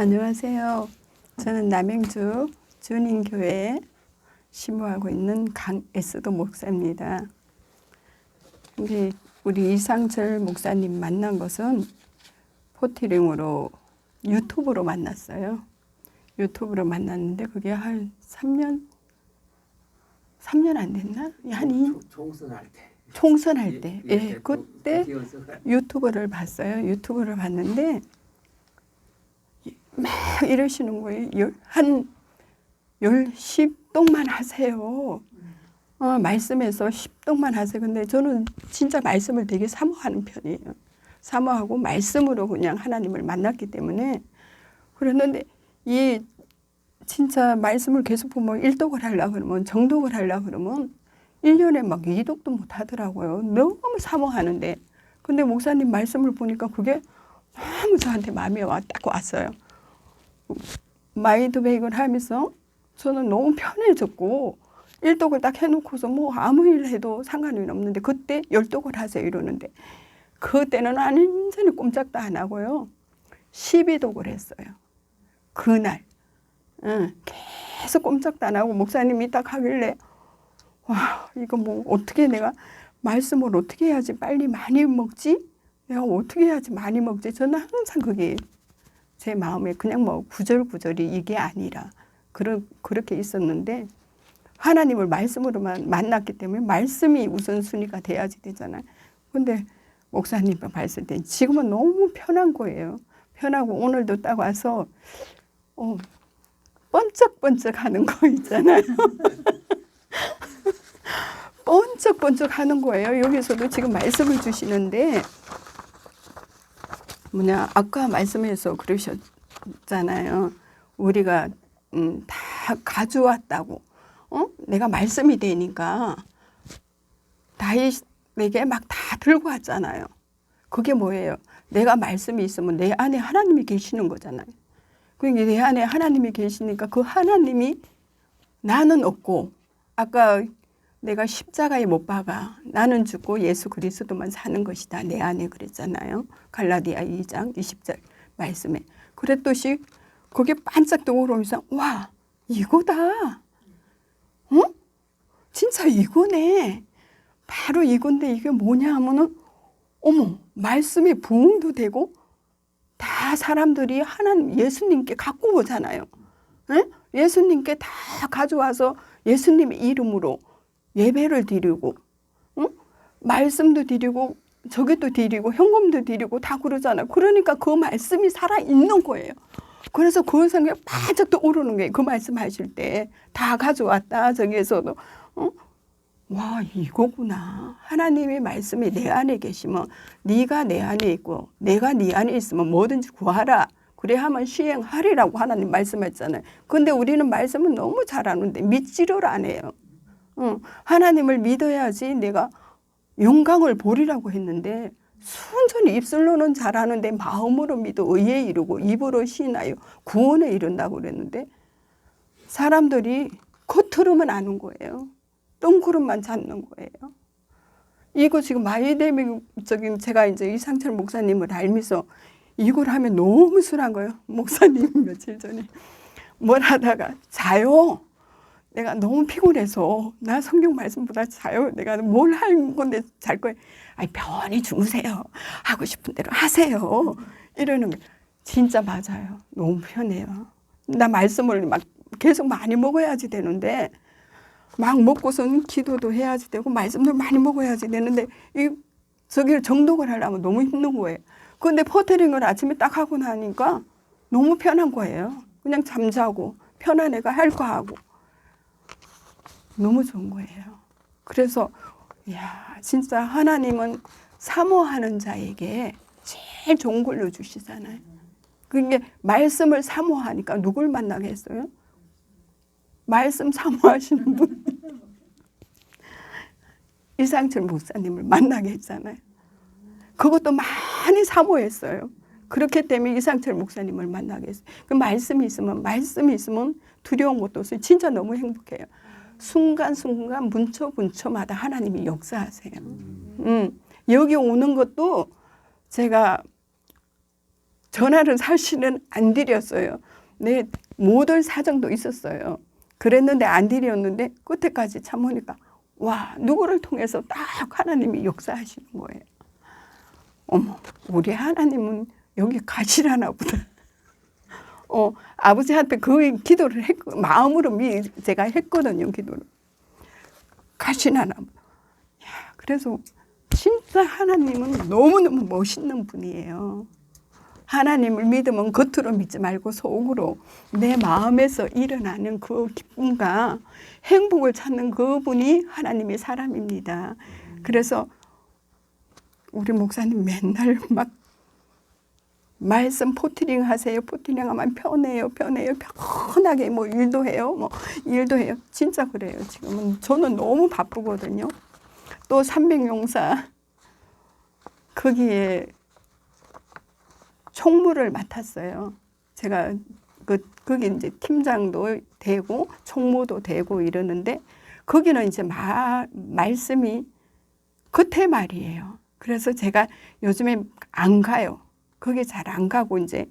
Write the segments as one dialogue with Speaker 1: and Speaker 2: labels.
Speaker 1: 안녕하세요. 저는 남양주 주님교회에 심호하고 있는 강에스도 목사입니다. 근데 우리 이상철 목사님 만난 것은 포티링으로 유튜브로 만났어요. 유튜브로 만났는데 그게 한 3년 3년 안 됐나? 한 이,
Speaker 2: 총- 총선할 때.
Speaker 1: 총선할 때. 예,
Speaker 2: 예,
Speaker 1: 그때
Speaker 2: 뛰어서
Speaker 1: 유튜브를 봤어요. 유튜브를 봤는데 막 이러시는 거예요. 열- 한 열, 10동만 하세요. 어, 말씀에서 10동만 하세요. 근데 저는 진짜 말씀을 되게 사모하는 편이에요. 사모하고 말씀으로 그냥 하나님을 만났기 때문에 그랬는데 이 진짜 말씀을 계속 보면 일독을 하려 그러면 정독을 하려 그러면 1년에 막 이독도 못 하더라고요. 너무 사모하는데. 근데 목사님 말씀을 보니까 그게 너무 저한테 마음에 와, 딱 왔어요. 마이드백을 하면서 저는 너무 편해졌고 일독을 딱 해놓고서 뭐 아무 일 해도 상관이 없는데 그때 열독을 하세요 이러는데 그때는 완전히 꼼짝도 안 하고요. 12독을 했어요. 그날. 응, 계속 꼼짝도 안 하고 목사님이 딱 하길래 와 이거 뭐 어떻게 내가 말씀을 어떻게 해야지 빨리 많이 먹지? 내가 어떻게 해야지 많이 먹지? 저는 항상 그게 제 마음에 그냥 뭐 구절구절이 이게 아니라 그러, 그렇게 있었는데 하나님을 말씀으로만 만났기 때문에 말씀이 우선순위가 돼야지 되잖아요. 근데 목사님 봤을 때 지금은 너무 편한 거예요. 편하고 오늘도 딱 와서 어, 번쩍번쩍 하는 거 있잖아요. 번쩍번쩍 하는 거예요. 여기서도 지금 말씀을 주시는데 뭐냐 아까 말씀에서 그러셨잖아요. 우리가 음, 다 가져왔다고. 어? 내가 말씀이 되니까 다윗에게 막 다 들고 왔잖아요. 그게 뭐예요? 내가 말씀이 있으면 내 안에 하나님이 계시는 거잖아요. 그러니까 내 안에 하나님이 계시니까 그 하나님이 나는 없고 아까 내가 십자가에 못 박아. 나는 죽고 예수 그리스도만 사는 것이다. 내 안에 그랬잖아요. 갈라디아 2장 20절 말씀에. 그랬듯이 그게 반짝 떠오르면서 와 이거다. 어 진짜 이거네. 바로 이건데 이게 뭐냐 하면은 어머 말씀에 부응도 되고 다 사람들이 하나님 예수님께 갖고 오잖아요. 에? 예수님께 다 가져와서 예수님의 이름으로 예배를 드리고 응? 말씀도 드리고 저기도 드리고 현금도 드리고 다 그러잖아요. 그러니까 그 말씀이 살아 있는 거예요. 그래서 그 생각이 바짝 떠오르는 거예요. 그 말씀 하실 때 다 가져왔다 저기에서도 어? 와 이거구나. 하나님의 말씀이 내 안에 계시면 네가 내 안에 있고 내가 네 안에 있으면 뭐든지 구하라. 그래 하면 시행하리라고 하나님 말씀했잖아요. 근데 우리는 말씀은 너무 잘하는데 믿지를 안 해요. 응, 하나님을 믿어야지 내가 영광을 보리라고 했는데 순전히 입술로는 잘하는데 마음으로 믿어 의에 이르고 입으로 신하여 구원에 이른다고 그랬는데 사람들이 겉으로만 아는 거예요. 똥구름만 찾는 거예요. 이거 지금 마이데믹적인 제가 이제 이상철 목사님을 알면서 이걸 하면 너무 순한 거예요. 목사님 며칠 전에 뭘 하다가 자요. 내가 너무 피곤해서 나 성경 말씀보다 자요. 내가 뭘 할 건데 잘 거예요. 아니 편히 주무세요. 하고 싶은 대로 하세요. 이러는 게 진짜 맞아요. 너무 편해요. 나 말씀을 막 계속 많이 먹어야지 되는데 막 먹고선 기도도 해야지 되고 말씀도 많이 먹어야지 되는데 이 저기를 정독을 하려면 너무 힘든 거예요. 근데 포테링을 아침에 딱 하고 나니까 너무 편한 거예요. 그냥 잠자고 편한 애가 할 거 하고 너무 좋은 거예요. 그래서 야 진짜 하나님은 사모하는 자에게 제일 좋은 걸로 주시잖아요. 그게 말씀을 사모하니까 누굴 만나겠어요? 말씀 사모하시는 분 이상철 목사님을 만나게 했잖아요. 그것도 많이 사모했어요. 그렇기 때문에 이상철 목사님을 만나게 했어요. 그 말씀이 있으면 말씀이 있으면 두려운 것도 없어요. 진짜 너무 행복해요. 순간순간 문초문초마다 하나님이 역사하세요. 음, 여기 오는 것도 제가 전화를 사실은 안 드렸어요. 내 못올 사정도 있었어요. 그랬는데 안 드렸는데 끝에까지 참으니까 와 누구를 통해서 딱 하나님이 역사하시는 거예요. 어머 우리 하나님은 여기 가시라나 보다. 어 아버지한테 그 기도를 했 마음으로 미 제가 했거든요 기도를 가시나나. 야 그래서 진짜 하나님은 너무 너무 멋있는 분이에요. 하나님을 믿으면 겉으로 믿지 말고 속으로 내 마음에서 일어나는 그 기쁨과 행복을 찾는 그분이 하나님의 사람입니다. 그래서 우리 목사님 맨날 막 말씀 포트링 하세요. 포트링 하면 편해요. 편해요. 편하게 뭐 일도 해요. 뭐 일도 해요. 진짜 그래요. 지금은 저는 너무 바쁘거든요. 또 삼백용사 거기에 총무를 맡았어요. 제가 그 거기 이제 팀장도 되고 총무도 되고 이러는데 거기는 이제 마, 말씀이 겉에 말이에요. 그래서 제가 요즘에 안 가요. 거기 잘안 가고 이제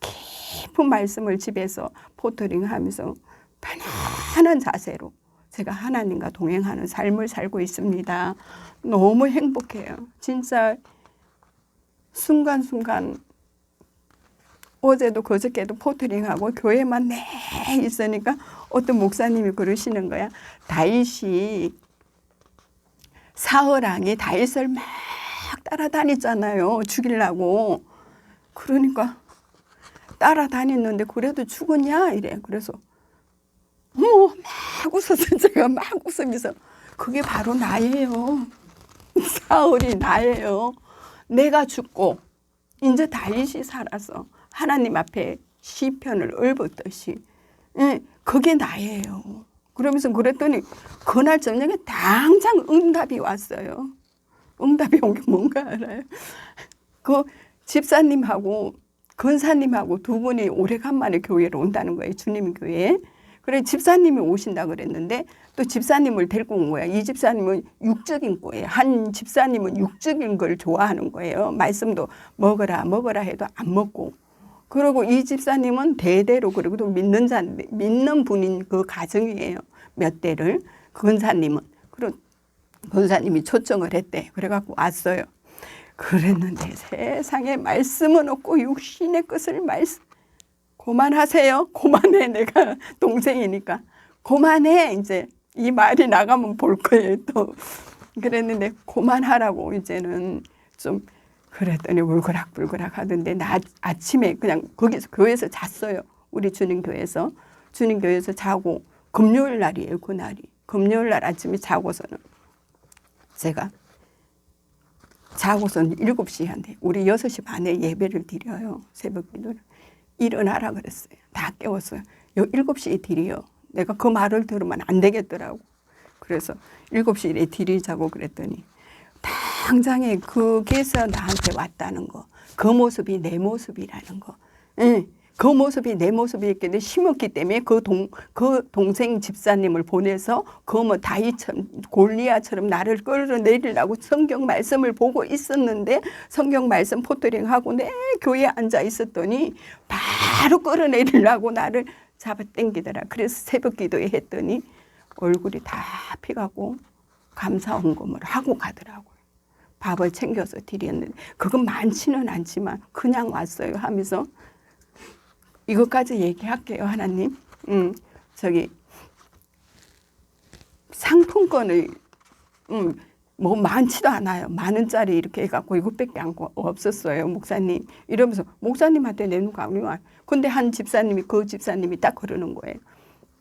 Speaker 1: 깊은 말씀을 집에서 포터링 하면서 편안한 자세로 제가 하나님과 동행하는 삶을 살고 있습니다. 너무 행복해요. 진짜 순간순간 어제도 그저께도 포트링하고 교회만 내 있으니까 어떤 목사님이 그러시는 거야. 다윗이 사흘왕이 다윗을 막 따라다녔잖아요. 죽이려고. 그러니까 따라다녔는데 그래도 죽었냐 이래. 그래서 어머 막 웃었어. 제가 막 웃으면서 그게 바로 나예요. 사흘이 나예요. 내가 죽고 이제 다윗이 살아서 하나님 앞에 시편을 읊었듯이 예, 그게 나예요. 그러면서 그랬더니 그날 저녁에 당장 응답이 왔어요. 응답이 온 게 뭔가 알아요? 그 집사님하고 근사님하고 두 분이 오래간만에 교회로 온다는 거예요. 주님 교회에. 그래 집사님이 오신다 그랬는데 또 집사님을 데리고 온 거야. 이 집사님은 육적인 거예요. 한 집사님은 육적인 걸 좋아하는 거예요. 말씀도 먹어라 먹어라 해도 안 먹고. 그리고 이 집사님은 대대로 그리고 또 믿는 자 믿는 분인 그 가정이에요. 몇 대를 근사님은 그리고 근사님이 초청을 했대. 그래갖고 왔어요. 그랬는데 세상에 말씀은 없고 육신의 것을 말씀 그만하세요. 그만해. 내가 동생이니까. 그만해. 이제 이 말이 나가면 볼 거예요. 또. 그랬는데 그만하라고 이제는 좀 그랬더니 울그락불그락 하던데 나 아침에 그냥 거기서 교회에서 잤어요. 우리 주님 교회에서. 주님 교회에서 자고 금요일 날이에요. 그날이. 금요일 날 아침에 자고서는 제가 자고서는 7시 한데 우리 6시 반에 예배를 드려요. 새벽 기도를. 일어나라 그랬어요. 다 깨웠어요. 요 7시에 드려. 내가 그 말을 들으면 안 되겠더라고. 그래서 7시에 드리자고 그랬더니 당장에 그게서 나한테 왔다는 거. 그 모습이 내 모습이라는 거. 응. 그 모습이 내 모습이었기 심었기 때문에 그 동, 그 동생 집사님을 보내서 그뭐 다이처럼 골리아처럼 나를 끌어내리려고 성경 말씀을 보고 있었는데 성경 말씀 포토링 하고 내 교회에 앉아 있었더니 바로 끌어내리려고 나를 잡아 당기더라. 그래서 새벽 기도에 했더니 얼굴이 다 피가고 감사 헌금을 하고 가더라고요. 밥을 챙겨서 드렸는데 그건 많지는 않지만 그냥 왔어요 하면서 이것까지 얘기할게요 하나님. 음 저기 상품권을 음, 뭐 많지도 않아요. 만 원짜리 이렇게 해갖고 이것밖에 안 없었어요, 목사님. 이러면서 목사님한테 내는 거 아니야. 근데 한 집사님이 그 집사님이 딱 그러는 거예요.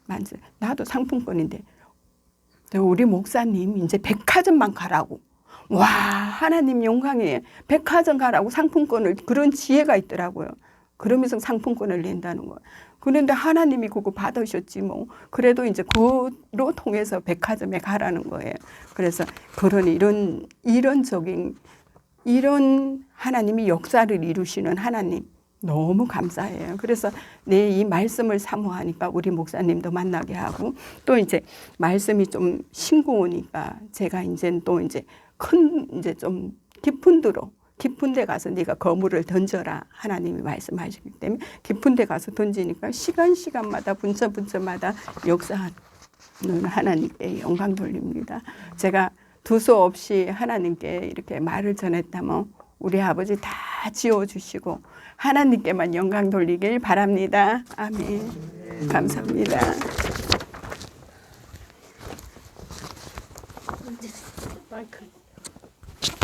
Speaker 1: 만세. 나도 상품권인데 우리 목사님 이제 백화점만 가라고. 와 하나님 영광에 백화점 가라고 상품권을 그런 지혜가 있더라고요. 그러면서 상품권을 낸다는 거예요. 그런데 하나님이 그거 받으셨지 뭐. 그래도 이제 그로 통해서 백화점에 가라는 거예요. 그래서 그런 이런 이런 적인 이런 하나님이 역사를 이루시는 하나님 너무 감사해요. 그래서 내 이 말씀을 사모하니까 우리 목사님도 만나게 하고 또 이제 말씀이 좀 싱거우니까 제가 이제 또 이제 큰 이제 좀 깊은 데로 깊은 데 가서 네가 거물을 던져라 하나님이 말씀하시기 때문에 깊은 데 가서 던지니까 시간 시간마다 분ച്ച 분처마다 역사하는 하나님께 영광 돌립니다. 제가 두서 없이 하나님께 이렇게 말을 전했다면 우리 아버지 다 지어주시고 하나님께만 영광 돌리길 바랍니다. 아멘. 감사합니다.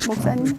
Speaker 1: 목사님.